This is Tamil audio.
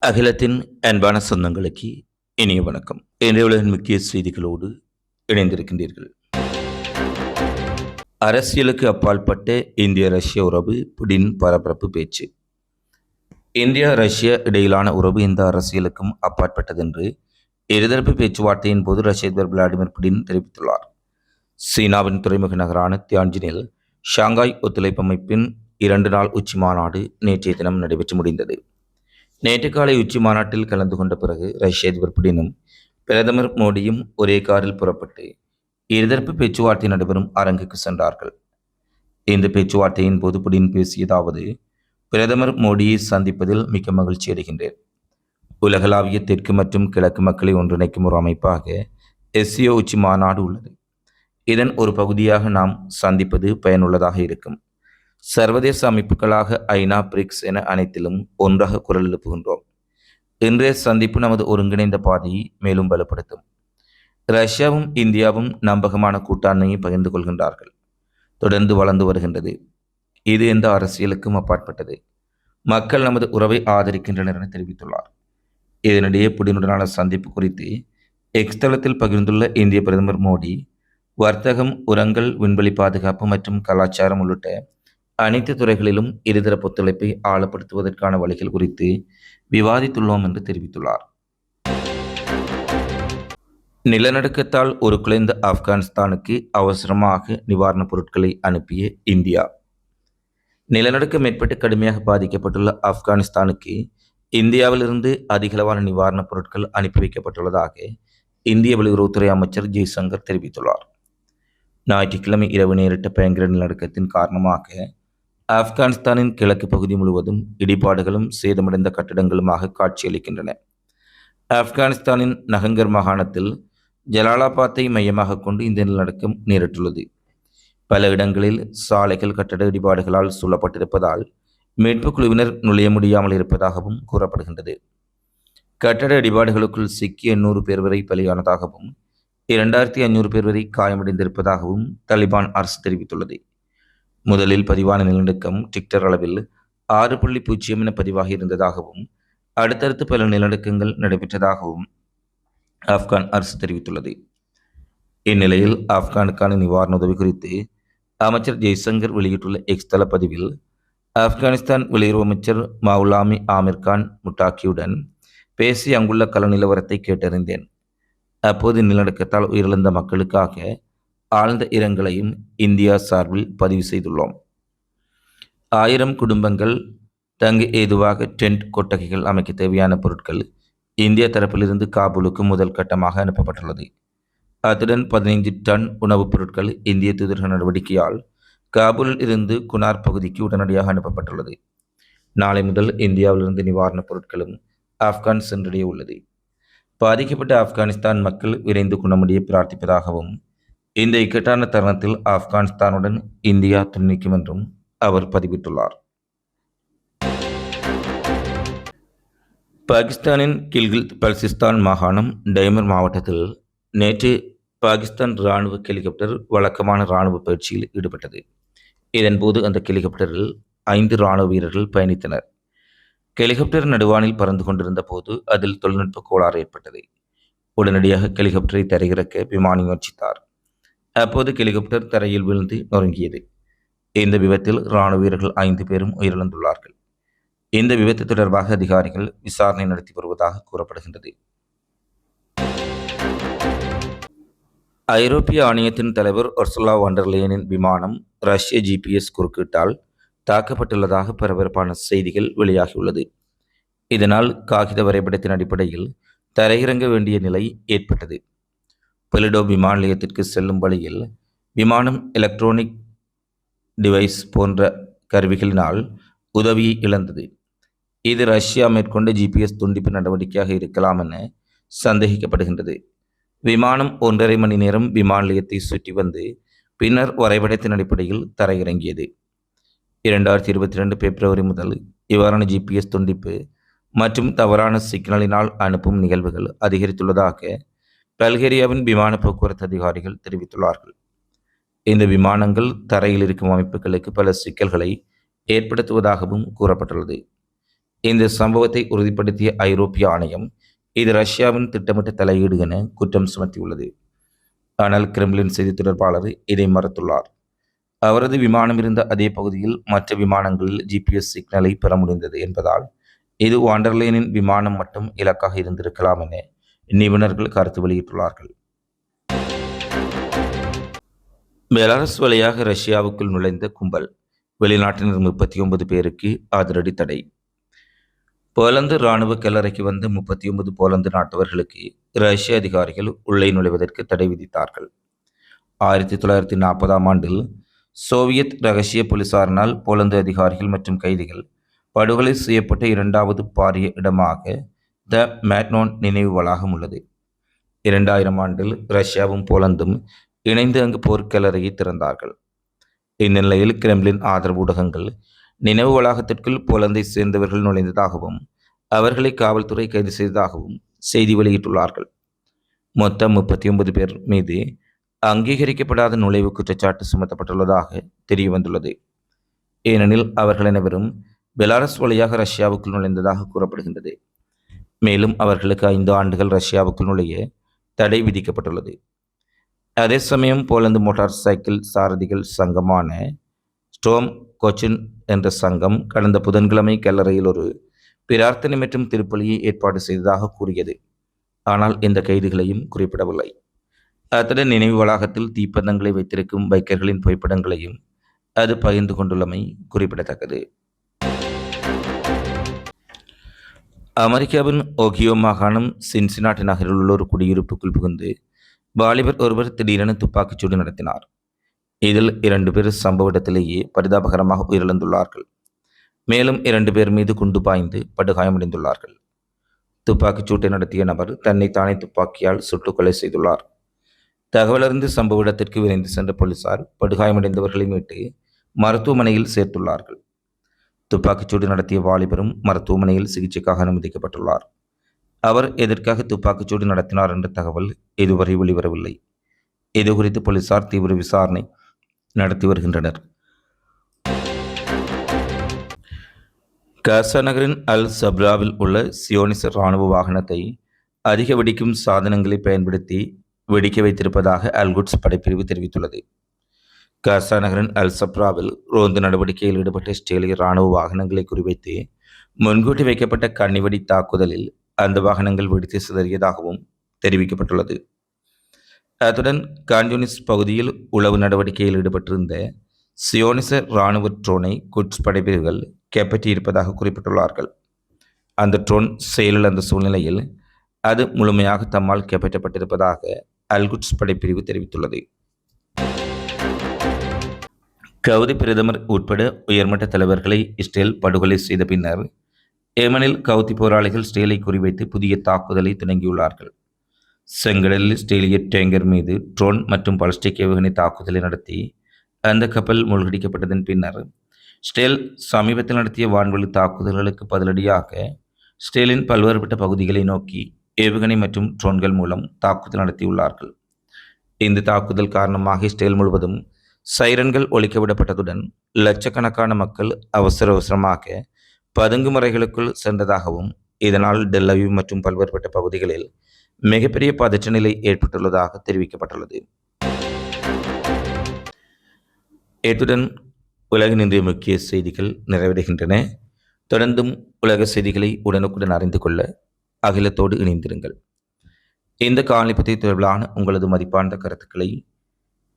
அகிலத்தின் அன்பான சொந்தங்களுக்கு இனிய வணக்கம். இன்றைய உலகின் முக்கிய செய்திகளோடு இணைந்திருக்கின்றீர்கள். அரசியலுக்கு அப்பாற்பட்ட இந்திய ரஷ்ய உறவு புடின் பரபரப்பு பேச்சு. இந்தியா ரஷ்யா இடையிலான உறவு இந்த அரசியலுக்கும் அப்பாற்பட்டதென்று இருதரப்பு பேச்சுவார்த்தையின் போது ரஷ்ய அதிபர் விளாடிமிர் புடின் தெரிவித்துள்ளார். சீனாவின் துறைமுக நகரான தியான்ஜினில் ஷாங்காய் ஒத்துழைப்பு அமைப்பின் இரண்டு நாள் உச்சி மாநாடு நேற்றைய தினம் நடைபெற்று முடிந்தது. நேற்று காலை உச்சி மாநாட்டில் கலந்து கொண்ட பிறகு ரஷ்ய அதிபர் புடினும் பிரதமர் மோடியும் ஒரே காரில் புறப்பட்டு இருதரப்பு பேச்சுவார்த்தை நடைபெறும் அரங்குக்கு சென்றார்கள். இந்த பேச்சுவார்த்தையின் போது புடின் பேசியதாவது பிரதமர் மோடியை சந்திப்பதில் மிக்க மகிழ்ச்சி அடைகின்றேன். உலகளாவிய தெற்கு மற்றும் கிழக்கு மக்களை ஒன்றிணைக்கும் ஒரு அமைப்பாக எஸ்சியோ உச்சி மாநாடு உள்ளது. இதன் ஒரு பகுதியாக நாம் சந்திப்பது பயனுள்ளதாக இருக்கும். சர்வதேச அமைப்புகளாக ஐநா பிரிக்ஸ் என அனைத்திலும் ஒன்றாக குரல் எழுப்புகின்றோம். இன்றைய சந்திப்பு நமது ஒருங்கிணைந்த பாதையை மேலும் பலப்படுத்தும். ரஷ்யாவும் இந்தியாவும் நம்பகமான கூட்டாண்மையை பகிர்ந்து கொள்கின்றார்கள். தொடர்ந்து வளர்ந்து வருகின்றது. இது எந்த அரசியலுக்கும் அப்பாற்பட்டது. மக்கள் நமது உறவை ஆதரிக்கின்றனர் என தெரிவித்துள்ளார். இதனிடையே புடினுடனான சந்திப்பு குறித்து எக்ஸ் தளத்தில் பகிர்ந்துள்ள இந்திய பிரதமர் மோடி வர்த்தகம் உரங்கள் விண்வெளி பாதுகாப்பு மற்றும் கலாச்சாரம் உள்ளிட்ட அனைத்து துறைகளிலும் இருதரப்பு ஒத்துழைப்பை ஆழப்படுத்துவதற்கான வழிகள் குறித்து விவாதித்துள்ளோம் என்று தெரிவித்துள்ளார். நிலநடுக்கத்தால் ஒரு குலைந்த ஆப்கானிஸ்தானுக்கு அவசரமாக நிவாரணப் பொருட்களை அனுப்பிய இந்தியா. நிலநடுக்கம் ஏற்பட்டு கடுமையாக பாதிக்கப்பட்டுள்ள ஆப்கானிஸ்தானுக்கு இந்தியாவிலிருந்து அதிகளவான நிவாரணப் பொருட்கள் அனுப்பி வைக்கப்பட்டுள்ளதாக இந்திய வெளியுறவுத்துறை அமைச்சர் ஜெய்சங்கர் தெரிவித்துள்ளார். ஞாயிற்றுக்கிழமை இரவு நேரிட்ட பயங்கர நிலநடுக்கத்தின் காரணமாக ஆப்கானிஸ்தானின் கிழக்கு பகுதி முழுவதும் இடிபாடுகளும் சேதமடைந்த கட்டிடங்களுமாக காட்சியளிக்கின்றன. ஆப்கானிஸ்தானின் நகங்கர் மாகாணத்தில் ஜலாலாபாத்தை மையமாக கொண்டு இந்த நிலநடுக்கம் நேரிட்டுள்ளது பல இடங்களில் சாலைகள் கட்டட இடிபாடுகளால் சூழப்பட்டிருப்பதால் மீட்புக் குழுவினர் நுழைய முடியாமல் இருப்பதாகவும் கூறப்படுகின்றது. கட்டட இடிபாடுகளுக்குள் சிக்கிய எண்ணூறு பேர் வரை பலியானதாகவும் இரண்டாயிரத்தி ஐநூறு பேர் வரை காயமடைந்திருப்பதாகவும் தலிபான் அரசு தெரிவித்துள்ளது. முதலில் பதிவான நிலநடுக்கம் டிக்டர் அளவில் ஆறு புள்ளி பூஜ்ஜியம் என பதிவாகி இருந்ததாகவும் அடுத்தடுத்து பல நிலநடுக்கங்கள் நடைபெற்றதாகவும் ஆப்கான் அரசு தெரிவித்துள்ளது. இந்நிலையில் ஆப்கானுக்கான நிவாரண உதவி குறித்து அமைச்சர் ஜெய்சங்கர் வெளியிட்டுள்ள எக்ஸ் தள பதிவில் ஆப்கானிஸ்தான் வெளியுறவு அமைச்சர் மவுலாமி ஆமிர் கான் முட்டாக்கியுடன் பேசி அங்குள்ள கல நிலவரத்தை கேட்டறிந்தேன். அப்போது நிலநடுக்கத்தால் உயிரிழந்த மக்களுக்காக ஆழ்ந்த இரங்கலையும் இந்தியா சார்பில் பதிவு செய்துள்ளோம். ஆயிரம் குடும்பங்கள் தங்க ஏதுவாக டென்ட் கொட்டகைகள் அமைக்க தேவையான பொருட்கள் இந்திய தரப்பிலிருந்து காபூலுக்கு முதல் கட்டமாக அனுப்பப்பட்டுள்ளது. அத்துடன் பதினைந்து டன் உணவுப் பொருட்கள் இந்திய தூதரக நடவடிக்கையால் காபூலில் இருந்து குனார் பகுதிக்கு உடனடியாக அனுப்பப்பட்டுள்ளது. நாளை முதல் இந்தியாவிலிருந்து நிவாரணப் பொருட்களும் ஆப்கான் சென்றடைய உள்ளது. பாதிக்கப்பட்ட ஆப்கானிஸ்தான் மக்கள் விரைந்து குணமடைய பிரார்த்திப்பதாகவும் இந்த இக்கட்டான தருணத்தில் ஆப்கானிஸ்தானுடன் இந்தியா துணிக்கும் என்றும் அவர் பதிவிட்டுள்ளார். பாகிஸ்தானின் கில்கில் பல்சிஸ்தான் மாகாணம் டைமர் மாவட்டத்தில் நேற்று பாகிஸ்தான் இராணுவ ஹெலிகாப்டர் வழக்கமான இராணுவ பயிற்சியில் ஈடுபட்டது. இதன்போது அந்த ஹெலிகாப்டரில் ஐந்து இராணுவ வீரர்கள் பயணித்தனர். ஹெலிகாப்டர் நடுவானில் பறந்து கொண்டிருந்த போது அதில் தொழில்நுட்ப கோளாறு ஏற்பட்டது. உடனடியாக ஹெலிகாப்டரை தரையிறக்க விமானி முயற்சித்தார். அப்போது ஹெலிகாப்டர் தரையில் விழுந்து நொறுங்கியது. இந்த விபத்தில் இராணுவ வீரர்கள் ஐந்து பேரும் உயிரிழந்துள்ளார்கள். இந்த விபத்து தொடர்பாக அதிகாரிகள் விசாரணை நடத்தி வருவதாக கூறப்படுகின்றது. ஐரோப்பிய ஆணையத்தின் தலைவர் ஒர்சுலா வண்டர்லேயனின் விமானம் ரஷ்ய ஜிபிஎஸ் குறுக்கீட்டால் தாக்கப்பட்டுள்ளதாக பரபரப்பான செய்திகள் வெளியாகியுள்ளது. இதனால் காகித வரைபடத்தின் அடிப்படையில் தரையிறங்க வேண்டிய நிலை ஏற்பட்டது. பெலிடோ விமான நிலையத்திற்கு செல்லும் வழியில் விமானம் எலக்ட்ரானிக் டிவைஸ் போன்ற கருவிகளினால் உதவியை இழந்தது. இது ரஷ்யா மேற்கொண்ட ஜிபிஎஸ் துண்டிப்பு நடவடிக்கையாக இருக்கலாம் என சந்தேகிக்கப்படுகின்றது. விமானம் ஒன்றரை மணி நேரம் விமான நிலையத்தை சுற்றி வந்து பின்னர் வரைபடத்தின் அடிப்படையில் தரையிறங்கியது. இரண்டாயிரத்தி இருபத்தி ரெண்டு பிப்ரவரி முதல் இவ்வாறான ஜிபிஎஸ் துண்டிப்பு மற்றும் தவறான சிக்னலினால் அனுப்பும் நிகழ்வுகள் அதிகரித்துள்ளதாக பல்கேரியாவின் விமான போக்குவரத்து அதிகாரிகள் தெரிவித்துள்ளார்கள். இந்த விமானங்கள் தரையில் இருக்கும் அமைப்புகளுக்கு பல சிக்கல்களை ஏற்படுத்துவதாகவும் கூறப்பட்டுள்ளது. இந்த சம்பவத்தை உறுதிப்படுத்திய ஐரோப்பிய ஆணையம் இது ரஷ்யாவின் திட்டமிட்ட தலையீடு என குற்றம் சுமத்தியுள்ளது. ஆனால் கிரெம்லின் செய்தி தொடர்பாளர் இதை மறுத்துள்ளார். அவரது விமானம் இருந்த அதே பகுதியில் மற்ற விமானங்களில் ஜிபிஎஸ் சிக்னலை பெற முடிந்தது என்பதால் இது வாண்டர்லேனின் விமானம் மட்டும் இலக்காக இருந்திருக்கலாம் என நிபுணர்கள் கருத்து வெளியிட்டுள்ளார்கள். பெலாரஸ் வழியாக ரஷ்யாவுக்குள் நுழைந்த கும்பல் வெளிநாட்டினர் முப்பத்தி ஒன்பது பேருக்கு அதிரடி தடை. போலந்து இராணுவ கல்லறைக்கு வந்த முப்பத்தி ஒன்பது போலந்து நாட்டவர்களுக்கு ரஷ்ய அதிகாரிகள் உள்ளே நுழைவதற்கு தடை விதித்தார்கள். ஆயிரத்தி தொள்ளாயிரத்தி நாற்பதாம் ஆண்டில் சோவியத் ரகசிய போலீசாரினால் போலந்து அதிகாரிகள் மற்றும் கைதிகள் படுகொலை செய்யப்பட்ட இரண்டாவது பாரிய இடமாக த மேட்னோன் நினைவு வளாகம் உள்ளது. இரண்டாயிரம் ஆண்டில் ரஷ்யாவும் போலந்தும் இணைந்து அங்கு போர்க்கலரையை திறந்தார்கள். இந்நிலையில் கிரெம்லின் ஆதரவு ஊடகங்கள் நினைவு வளாகத்திற்குள் போலந்தை சேர்ந்தவர்கள் நுழைந்ததாகவும் அவர்களை காவல்துறை கைது செய்ததாகவும் செய்தி வெளியிட்டுள்ளார்கள். மொத்தம் முப்பத்தி ஒன்பது பேர் மீது அங்கீகரிக்கப்படாத நுழைவு குற்றச்சாட்டு சுமத்தப்பட்டுள்ளதாக தெரிய வந்துள்ளது ஏனெனில் அவர்கள் அனைவரும் பெலாரஸ் வழியாக ரஷ்யாவுக்குள் நுழைந்ததாக கூறப்படுகின்றது. மேலும் அவர்களுக்கு ஐந்து ஆண்டுகள் ரஷ்யாவுக்குள் நுழைய தடை விதிக்கப்பட்டுள்ளது. அதே சமயம் போலந்து மோட்டார் சைக்கிள் சாரதிகள் சங்கமான ஸ்டோம் கொச்சின் என்ற சங்கம் கடந்த புதன்கிழமை கல்லறையில் ஒரு பிரார்த்தனை மற்றும் திருப்பலியை ஏற்பாடு செய்ததாக கூறியது. ஆனால் இந்த கைதுகளையும் குறிப்பிடவில்லை. அத்துடன் நினைவு வளாகத்தில் தீப்பந்தங்களை வைத்திருக்கும் பைக்கர்களின் புகைப்படங்களையும் அது பகிர்ந்து கொண்டுள்ளமை குறிப்பிடத்தக்கது. அமெரிக்காவின் ஓகியோ மாகாணம் சின்சினாட்டி நகரில் உள்ள ஒரு குடியிருப்புக்குள் புகுந்து வாலிபர் ஒருவர் திடீரென துப்பாக்கிச்சூடு நடத்தினார். இதில் இரண்டு பேர் சம்பவ இடத்திலேயே பரிதாபகரமாக உயிரிழந்துள்ளார்கள். மேலும் இரண்டு பேர் மீது குண்டு பாய்ந்து படுகாயமடைந்துள்ளார்கள். துப்பாக்கிச் சூட்டை நடத்திய நபர் தன்னை தானே துப்பாக்கியால் சுட்டுக்கொலை செய்துள்ளார். தகவலறிந்து சம்பவ இடத்திற்கு விரைந்து சென்ற போலீசார் படுகாயமடைந்தவர்களை மீட்டு மருத்துவமனையில் சேர்த்துள்ளார்கள். துப்பாக்கிச்சூடு நடத்திய வாலிபரும் மருத்துவமனையில் சிகிச்சைக்காக அனுமதிக்கப்பட்டுள்ளார். அவர் எதற்காக துப்பாக்கிச்சூடு நடத்தினார் என்ற தகவல் இதுவரை வெளிவரவில்லை. இது குறித்து போலீசார் தீவிர விசாரணை நடத்தி வருகின்றனர். காசா நகரின் அல் சப்ராவில் உள்ள சியோனிச இராணுவ வாகனத்தை அதிக வெடிக்கும் சாதனங்களை பயன்படுத்தி வெடிக்க வைத்திருப்பதாக அல்குட்ஸ் படைப்பிரிவு தெரிவித்துள்ளது. காசா நகரின் அல் சப்ராவில் ரோந்து நடவடிக்கையில் ஈடுபட்ட இஸ்ரேலிய இராணுவ வாகனங்களை குறிவைத்து முன்கூட்டி வைக்கப்பட்ட கண்ணிவெடி தாக்குதலில் அந்த வாகனங்கள் வெடித்து சிதறியதாகவும் தெரிவிக்கப்பட்டுள்ளது. அத்துடன் கான்யூனிஸ் பகுதியில் உளவு நடவடிக்கையில் ஈடுபட்டிருந்த சியோனிச இராணுவ ட்ரோனை குட்ஸ் படைப்பிரிவுகள் கைப்பற்றியிருப்பதாக குறிப்பிட்டுள்ளார்கள். அந்த ட்ரோன் செயலிழந்த சூழ்நிலையில் அது முழுமையாக தம்மால் கைப்பற்றப்பட்டிருப்பதாக அல்குட்ஸ் படைப்பிரிவு தெரிவித்துள்ளது. கவுதி பிரதமர் உட்பட உயர்மட்ட தலைவர்களை இஸ்ரேல் படுகொலை செய்த பின்னர் ஏமனில் கவுதி போராளிகள் ஸ்டேலை குறிவைத்து புதிய தாக்குதலை தொடங்கியுள்ளார்கள். செங்கடலில் ஸ்டேலிய டேங்கர் மீது ட்ரோன் மற்றும் பாலிஸ்டிக் ஏவுகணை தாக்குதலை நடத்தி அந்த கப்பல் மூழ்கடிக்கப்பட்டதன் பின்னர் ஸ்டேல் சமீபத்தில் நடத்திய வான்வெளி தாக்குதல்களுக்கு பதிலடியாக ஸ்டேலின் பல்வேறுபட்ட பகுதிகளை நோக்கி ஏவுகணை மற்றும் ட்ரோன்கள் மூலம் தாக்குதல் நடத்தியுள்ளார்கள். இந்த தாக்குதல் காரணமாக ஸ்டேல் முழுவதும் சைரன்கள் ஒழிக்கவிடப்பட்டதுடன் லட்சக்கணக்கான மக்கள் அவசர அவசரமாக பதுங்கு முறைகளுக்குள் சென்றதாகவும் இதனால் டெல்லவி மற்றும் பல்வேறுபட்ட பகுதிகளில் மிகப்பெரிய பதற்ற நிலை ஏற்பட்டுள்ளதாக தெரிவிக்கப்பட்டுள்ளது. இத்துடன் உலகின் இன்றைய முக்கிய செய்திகள் நிறைவடைகின்றன. தொடர்ந்தும் உலக செய்திகளை உடனுக்குடன் அறிந்து கொள்ள அகிலத்தோடு இணைந்திருங்கள். இந்த காலனி பற்றி தொடர்பிலான உங்களது மதிப்பார்ந்த கருத்துக்களை